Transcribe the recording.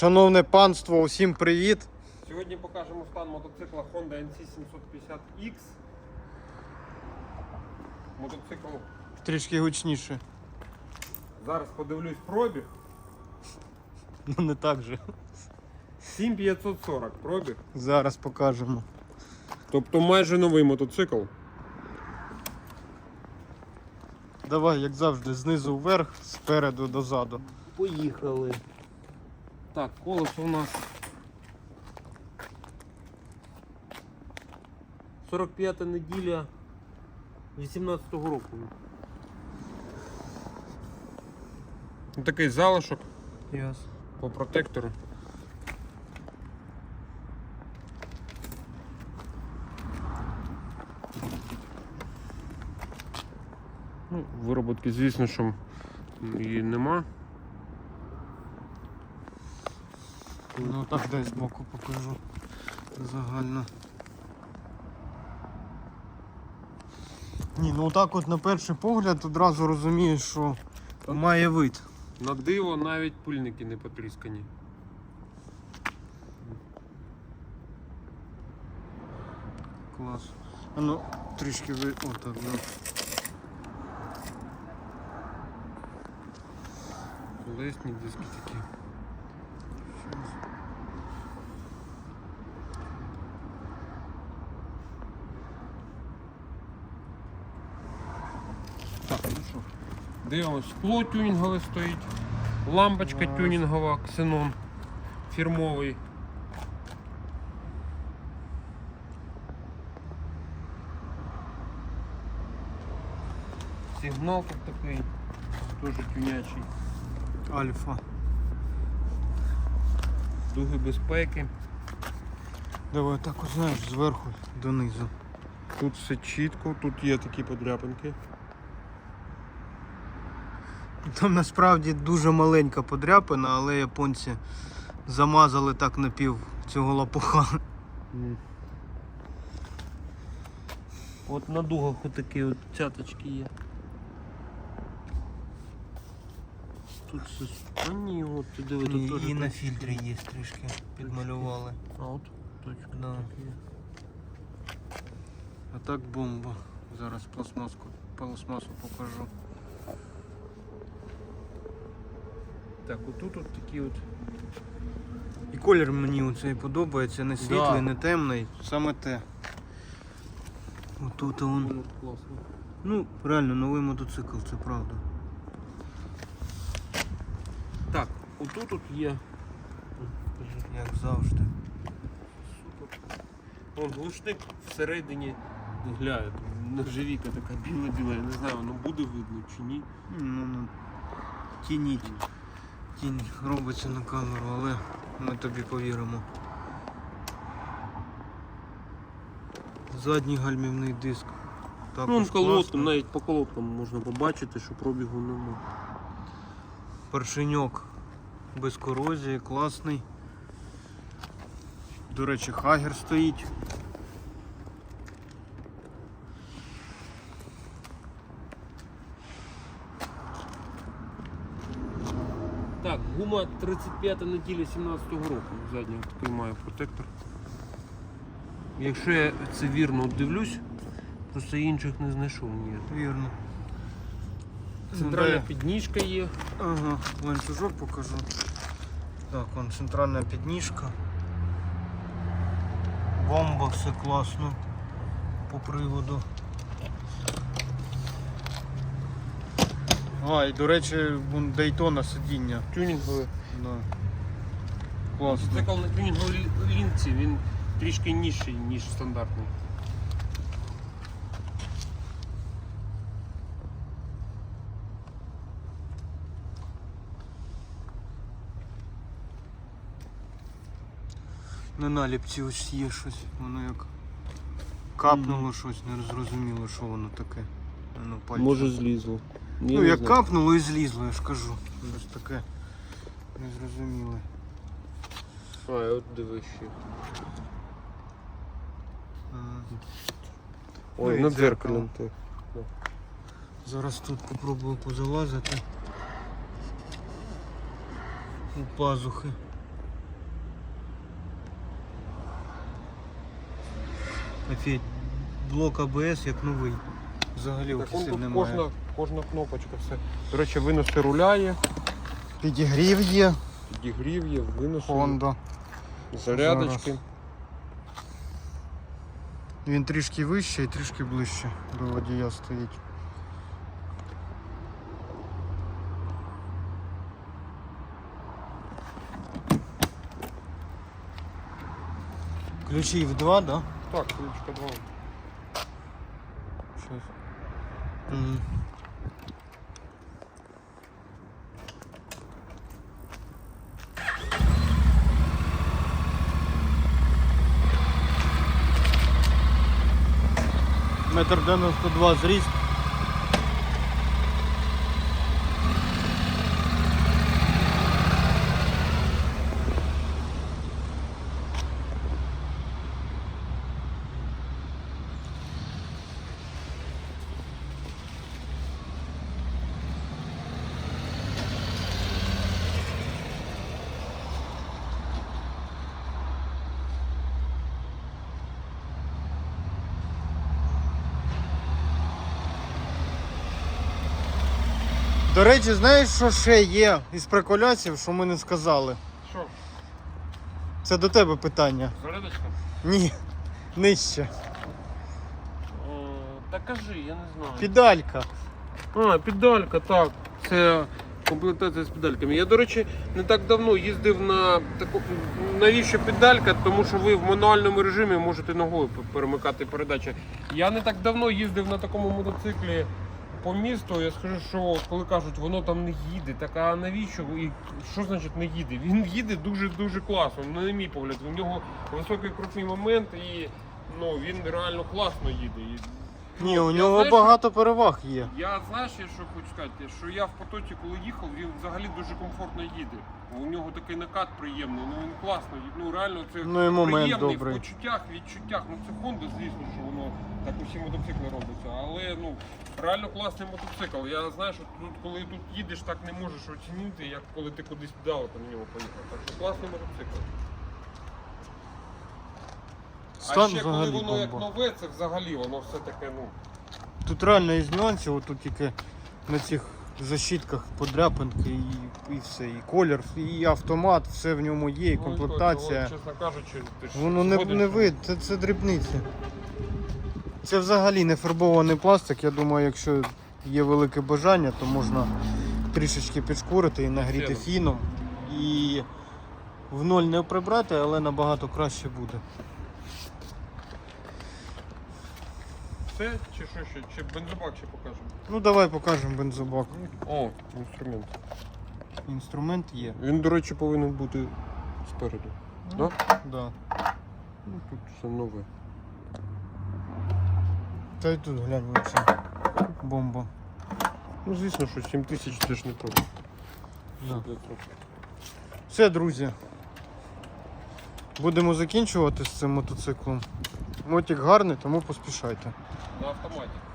Шановне панство, усім привіт! Сьогодні покажемо стан мотоцикла Honda NC750X. Мотоцикл Трішки гучніше. зараз подивлюсь пробіг. Ну не так же. 7540 пробіг. Зараз покажемо. Тобто майже новий мотоцикл. Давай, як завжди, знизу вверх, спереду дозаду. Поїхали. Так, колесо у нас 45 неділя 18-го року. Такий залишок Яс. по протектору. Ну, вироботки, звісно, що її нема. Ну так дай збоку покажу. Загально. Ні, ну так от на перший погляд одразу розумієш, що має вид. На диво навіть пильники не потріскані. Клас. А ну, трішки ви. Отак, да. Колесні диски такі. Так, ну що. Дивимось, скло тюнінгове стоїть. Лампочка тюнінгова, ксенон фірмовий. Сигнал тут такий, теж тюнячий. Альфа. Дуги безпеки. Давай так от знаєш, зверху донизу. Тут все чітко, тут є такі подряпинки. Там насправді дуже маленька подряпина, але японці замазали так напів цього лопуха. От на дугах отакі от цяточки є. Тут все. А ні, от ти диви, тут теж І на фільтрі є трішки підмалювали. А от точка Да. А так бомба. Зараз пластмаску, пластмасу покажу. Так, отут от такі от. І колір мені оцей подобається, не світлий, Да. не темний, саме те. Отут он. Класно. Ну, реально новий мотоцикл, це правда. Так, отут от є. Як завжди. Супер. Вон глушник всередині гуляє. Нержавійка така біла-біла, я не знаю, воно буде видно чи ні. Ну, ну, тініть. Тінь робиться на камеру, але ми тобі повіримо. Задній гальмівний диск. Ну, колодкам, навіть по колодкам можна побачити, що пробігу нема. Поршеньок без корозії, класний. До речі, хагер стоїть. Так, гума 35 неділя 17-го року. Задній такий має протектор. Якщо я це вірно дивлюсь, просто інших не знайшов ні. Вірно. Центральна підніжка є. Ага, ланцюжок покажу. Так, вон центральна підніжка. Бомба, все класно по приводу. А, і до речі, вон Дейтона сидіння. Тюнінговий. Да. Класно. Цикл на тюнінговій лінці, він трішки нижчий, ніж стандартний. На наліпці ось є щось, воно як капнуло щось, не зрозуміло, що воно таке. А Ну, пальцем. злізло. Ні, ну я знаю. капнуло і злізло, я ж кажу. Щось таке незрозуміле. А, от дивись. Ой, ну на дзеркалом ти. Зараз тут попробую позалазити. У пазухи. Офігеть, блок АБС як новий. Взагалі Так он описів тут немає. кожна кожна кнопочка, все. До речі, виноси руля є, Підігрів є, підігрів є, виноси, Honda. зарядочки. Зараз. Він трішки вище і трішки ближче до водія стоїть. Ключі в два, да? Так, ключка 2. Щас. Мгм. Метр дев'яносто два зріст. До речі, знаєш, що ще є із приколясів, що ми не сказали? Що, Це до тебе питання. зарядочка? Ні, нижче. Та кажи, я не знаю. Педалька. А, педалька, так. Це комплектація з педальками. Я, до речі, не так давно їздив на таку. Навіщо педалька? Тому що ви в мануальному режимі можете ногою перемикати передачі. Я не так давно їздив на такому мотоциклі по місту. Я скажу, що коли кажуть, воно там не їде, так а навіщо? І що значить не їде? Він їде дуже-дуже класно. Ну, на мій погляд, у нього високий крутний момент і ну, він реально класно їде. Ні, у нього знаю, багато переваг є. я знаєш, я що хочу сказати, що я в потоці, коли їхав, він взагалі дуже комфортно їде. У нього такий накат приємний, ну він класно. Ну реально це Ну і момент приємний добрий. в почуттях, відчуттях. Ну це Honda, звісно, що воно так усі мотоцикли робиться. Але ну реально класний мотоцикл. Я знаю, що тут, коли тут їдеш, так не можеш оцінити, як коли ти кудись далеко на ньому поїхав. Так що класний мотоцикл. Стан а ще коли взагалі воно як бомба. нове, це взагалі воно все таке, ну. Тут реально із нюансів, отут тільки на цих защитках подряпинки і, і все. І колір, і автомат, все в ньому є, і ну, комплектація. то, чесно кажучи, ти ж Воно не, згоден, не вид, це, це дрібниці. Це взагалі не фарбований пластик. Я думаю, якщо є велике бажання, то можна трішечки підшкурити і нагріти Феном. фіном. І в ноль не прибрати, але набагато краще буде. Все, чи що ще? Чи бензобак ще покажемо? Ну давай покажемо бензобак. О, інструмент. Інструмент є. Він, до речі, повинен бути спереду. Да? Да. Ну, тут все нове. Та й тут глянь оце. Бомба. Ну, звісно, що 7 тисяч це ж не трохи. Да. Трохи. Все, друзі. Будемо закінчувати з цим мотоциклом. Мотик гарний, тому поспішайте. На автоматі.